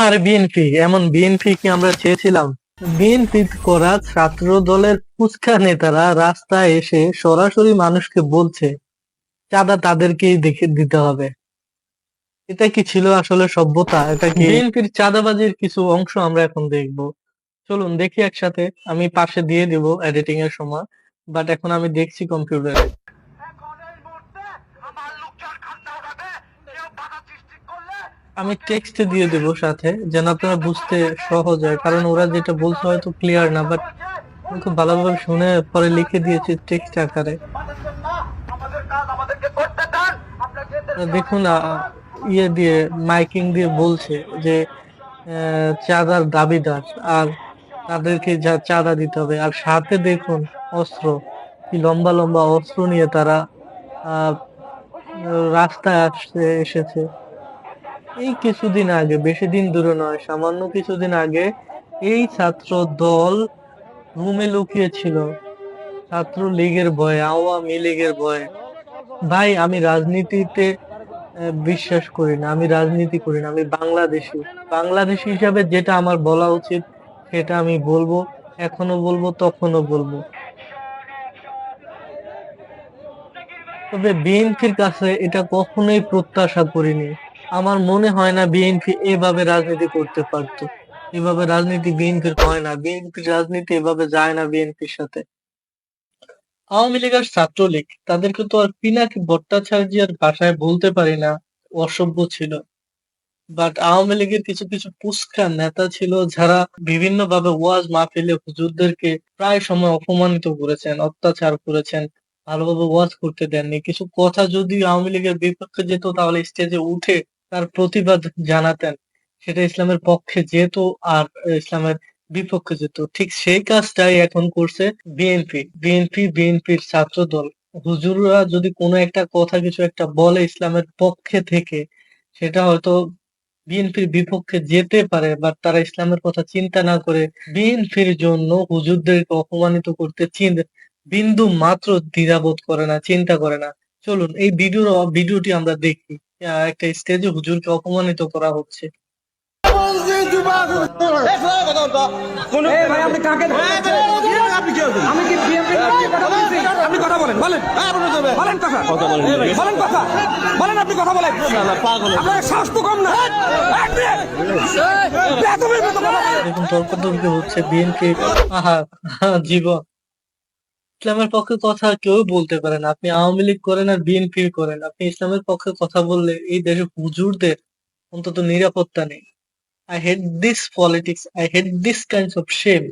আর BNP? এমন BNP কি আমরা চেয়েছিলাম? বিএনপি করা ছাত্র দলের ফুচকা নেতারা রাস্তায় এসে সরাসরি মানুষকে বলছে, চাঁদা তাদেরকেই দেখে দিতে হবে। এটা কি ছিল আসলে সভ্যতা? এটা কি বিএনপির চাঁদাবাজির কিছু অংশ আমরা এখন দেখব? চলুন দেখি একসাথে। আমি পাশে দিয়ে দিব এডিটিং এর সময়, বাট এখন আমি দেখছি কম্পিউটারে। আমি টেক্সট দিয়ে দেব সাথে, যেন আপনারা বুঝতে সহজ হয়। কারণ ওরা যেটা বলছে হয়তো ক্লিয়ার না বাট আমি খুব ভালোভাবে শুনে পরে লিখে দিয়েছি টেক্সট আকারে। দেখুন ইয়ে দিয়ে মাইকিং দিয়ে বলছে যে চাঁদার দাবিদার, আর তাদেরকে যা চাঁদা দিতে হবে। আর সাথে দেখুন, অস্ত্র, কি লম্বা লম্বা অস্ত্র নিয়ে তারা রাস্তায় আসছে এসেছে। এই কিছুদিন আগে, বেশি দিন দূরে নয়, সামান্য কিছুদিন আগে এই ছাত্র দল রুমে লুকিয়ে ছিল ছাত্র লীগের ভয়ে, আওয়ামী লীগের ভয়ে। ভাই, আমি রাজনীতিতে বিশ্বাস করি না, আমি রাজনীতি করি না, আমি বাংলাদেশি। বাংলাদেশি হিসাবে যেটা আমার বলা উচিত, সেটা আমি বলব, এখনও বলব তখনও বলব। তবে বিএনপির কাছে এটা কখনোই প্রত্যাশা করিনি। আমার মনে হয় না বিএনপি এভাবে রাজনীতি করতে পারতো। এভাবে রাজনীতি বিএনপির হয় না। বিএনপির রাজনীতি এভাবে যায় না বিএনপির সাথে। আওয়ামী লীগ আর ছাত্রলীগ, তাদেরকে তো আর পিনাকি ভট্টাচার্যের ভাষায় বলতে পারি না, অসভ্য ছিল। বাট আওয়ামী লীগের কিছু কিছু পুস্কার নেতা ছিল যারা বিভিন্ন ভাবে ওয়াজ মাহফিলে হুজুরদেরকে প্রায় সময় অপমানিত করেছেন, অত্যাচার করেছেন, ভালোভাবে ওয়াজ করতে দেননি। কিছু কথা যদি আওয়ামী লীগের বিপক্ষে যেত তাহলে স্টেজে উঠে তার প্রতিবাদ জানাতেন। সেটা ইসলামের পক্ষে যেত আর ইসলামের বিপক্ষে যেত ঠিক সেই কাজটাই এখন করছে বিএনপি। বিএনপি, বিএনপির ছাত্র দল হুজুররা যদি কোনো একটা কথা কিছু একটা বলে ইসলামের পক্ষে থেকে, সেটা হয়তো বিএনপির বিপক্ষে যেতে পারে বা তারা ইসলামের কথা চিন্তা না করে বিএনপির জন্য হুজুরদেরকে অপমানিত করতে বিন্দু মাত্র দ্বিধাবোধ করে না, চিন্তা করে না। চলুন, এই ভিডিও ভিডিওটি আমরা দেখি। একটা স্টেজে হুজুরকে অপমানিত করা হচ্ছে। এই ভাই আপনি কাকে ধরছেন? আমি কি বিএনপি কথা বলছি? আপনি কথা বলেন বলেন। বলেন। কথা। বলেন। কথা। বলেন আপনি কথা বলেন। আপনার শ্বাস তো কম না। এক মিনিট। বেয়াদবির মতো কথা বলেন। দেখুন তর্কতর্কি হচ্ছে। বিএনপি আহা, জীবন। ইসলামের পক্ষে কথা কেউ বলতে পারে না। আপনি আওয়ামী লীগ করেন আর বিএনপি করেন, আপনি ইসলামের পক্ষে কথা বললে এই দেশে হুজুরদের অন্তত নিরাপত্তা নেই। I hate this politics I hate this kinds of shame